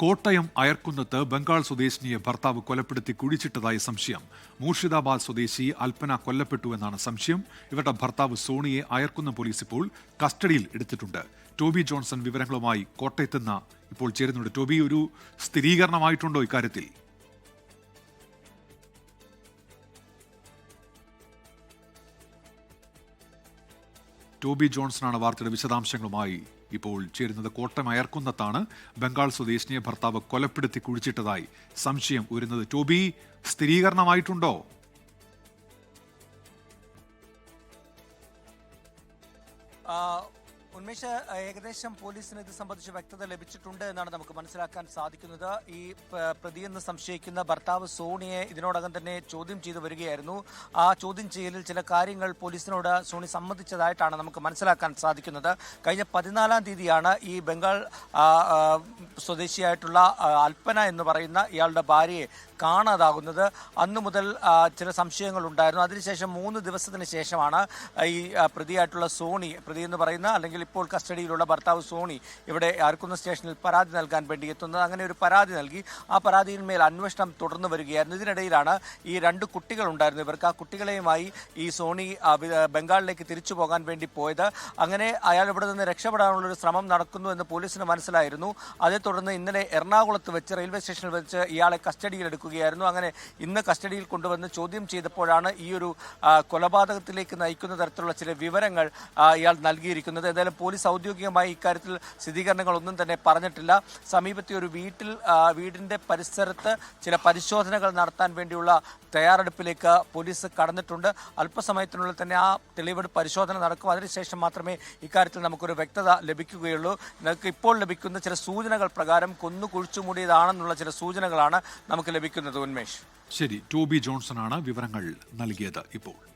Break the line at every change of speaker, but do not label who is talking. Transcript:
കോട്ടയം അയർക്കുന്നത്ത് ബംഗാൾ സ്വദേശിനിയെ ഭർത്താവ് കൊലപ്പെടുത്തി കുഴിച്ചിട്ടതായി സംശയം. മൂർഷിദാബാദ് സ്വദേശി അൽപ്പന കൊല്ലപ്പെട്ടുവെന്നാണ് സംശയം. ഇവരുടെ ഭർത്താവ് സോണിയെ അയർക്കുന്ന പോലീസ് ഇപ്പോൾ കസ്റ്റഡിയിൽ എടുത്തിട്ടുണ്ട്. ടോബി ജോൺസൺ വിവരങ്ങളുമായി കോട്ടയത്തുനിന്ന് ഇപ്പോൾ ചേരുന്നുണ്ട്. ടോബി ഒരു സ്ഥിരീകരണമായിട്ടുണ്ടോ ഇക്കാര്യത്തിൽ? ടോബി ആണ് വാർത്തയുടെ വിശദാംശങ്ങളുമായി ഇപ്പോൾ ചേരുന്നത് കോട്ടയം അയർക്കുന്നത്താണ്. ബംഗാൾ സ്വദേശിനിയെ ഭർത്താവ് കൊലപ്പെടുത്തി കുഴിച്ചിട്ടതായി സംശയം ഉയരുന്നത്. ടോബി സ്ഥിരീകരണമായിട്ടുണ്ടോ?
ഉന്മേഷ് ഏകദേശം പോലീസിന് ഇത് സംബന്ധിച്ച് വ്യക്തത ലഭിച്ചിട്ടുണ്ട് എന്നാണ് നമുക്ക് മനസ്സിലാക്കാൻ സാധിക്കുന്നത്. ഈ പ്രതി പ്രതിയെന്ന് സംശയിക്കുന്ന ഭർത്താവ് സോണിയെ ഇതിനോടകം തന്നെ ചോദ്യം ചെയ്തു വരികയായിരുന്നു. ആ ചോദ്യം ചെയ്യലിൽ ചില കാര്യങ്ങൾ പോലീസിനോട് സോണി സംബന്ധിച്ചതായിട്ടാണ് നമുക്ക് മനസ്സിലാക്കാൻ സാധിക്കുന്നത്. കഴിഞ്ഞ പതിനാലാം തീയതിയാണ് ഈ ബംഗാൾ സ്വദേശിയായിട്ടുള്ള അൽപ്പന എന്ന് പറയുന്ന ഇയാളുടെ ഭാര്യയെ കാണാതാകുന്നത്. അന്നു മുതൽ ചില സംശയങ്ങൾ ഉണ്ടായിരുന്നു. അതിനുശേഷം മൂന്ന് ദിവസത്തിന് ശേഷമാണ് ഈ പ്രതിയായിട്ടുള്ള സോണി പ്രതി എന്ന് പറയുന്ന അല്ലെങ്കിൽ ഇപ്പോൾ കസ്റ്റഡിയിലുള്ള ഭർത്താവ് സോണി ഇവിടെ അർക്കുന്ന സ്റ്റേഷനിൽ പരാതി നൽകാൻ വേണ്ടി എത്തുന്നത്. അങ്ങനെ ഒരു പരാതി നൽകി. ആ പരാതിയിന്മേൽ അന്വേഷണം തുടർന്നു വരികയായിരുന്നു. ഇതിനിടയിലാണ് ഈ രണ്ട് കുട്ടികൾ ഉണ്ടായിരുന്നു ഇവർക്ക് ആ കുട്ടികളെയുമായി ഈ സോണി ബംഗാളിലേക്ക് തിരിച്ചു പോകാൻ വേണ്ടി പോയത്. അങ്ങനെ അയാൾ ഇവിടെ നിന്ന് രക്ഷപ്പെടാനുള്ള ഒരു ശ്രമം നടക്കുന്നു എന്ന് പോലീസിന് മനസ്സിലായിരുന്നു. അതേ തുടർന്ന് ഇന്നലെ എറണാകുളത്ത് വെച്ച് റെയിൽവേ സ്റ്റേഷനിൽ വെച്ച് ഇയാളെ കസ്റ്റഡിയിൽ എടുക്കുകയായിരുന്നു അങ്ങനെ ഇന്ന് കസ്റ്റഡിയിൽ കൊണ്ടുവന്ന് ചോദ്യം ചെയ്തപ്പോഴാണ് ഈ ഒരു കൊലപാതകത്തിലേക്ക് നയിക്കുന്ന തരത്തിലുള്ള ചില വിവരങ്ങൾ ഇയാൾ നൽകിയിരിക്കുന്നത്. എന്തായാലും പോലീസ് ഔദ്യോഗികമായി ഇക്കാര്യത്തിൽ സ്ഥിരീകരണങ്ങളൊന്നും തന്നെ പറഞ്ഞിട്ടില്ല. സമീപത്തെ ഒരു വീട്ടിൽ വീടിന്റെ പരിസരത്ത് ചില പരിശോധനകൾ നടത്താൻ വേണ്ടിയുള്ള തയ്യാറെടുപ്പിലേക്ക് പോലീസ് കടന്നിട്ടുണ്ട്. അല്പസമയത്തിനുള്ളിൽ തന്നെ ആ തെളിവെടുപ്പ് പരിശോധന നടക്കും. അതിനുശേഷം മാത്രമേ ഇക്കാര്യത്തിൽ നമുക്കൊരു വ്യക്തത ലഭിക്കുകയുള്ളൂ. നിങ്ങൾക്ക് ഇപ്പോൾ ലഭിക്കുന്ന ചില സൂചനകൾ പ്രകാരം കൊന്നു കുഴിച്ചുമൂടിയതാണെന്നുള്ള ചില സൂചനകളാണ് നമുക്ക് ലഭിക്കുന്നത് ഉന്മേഷ്.
ശരി ടോബി ജോൺസൺ ആണ് വിവരങ്ങൾ നൽകിയത് ഇപ്പോൾ.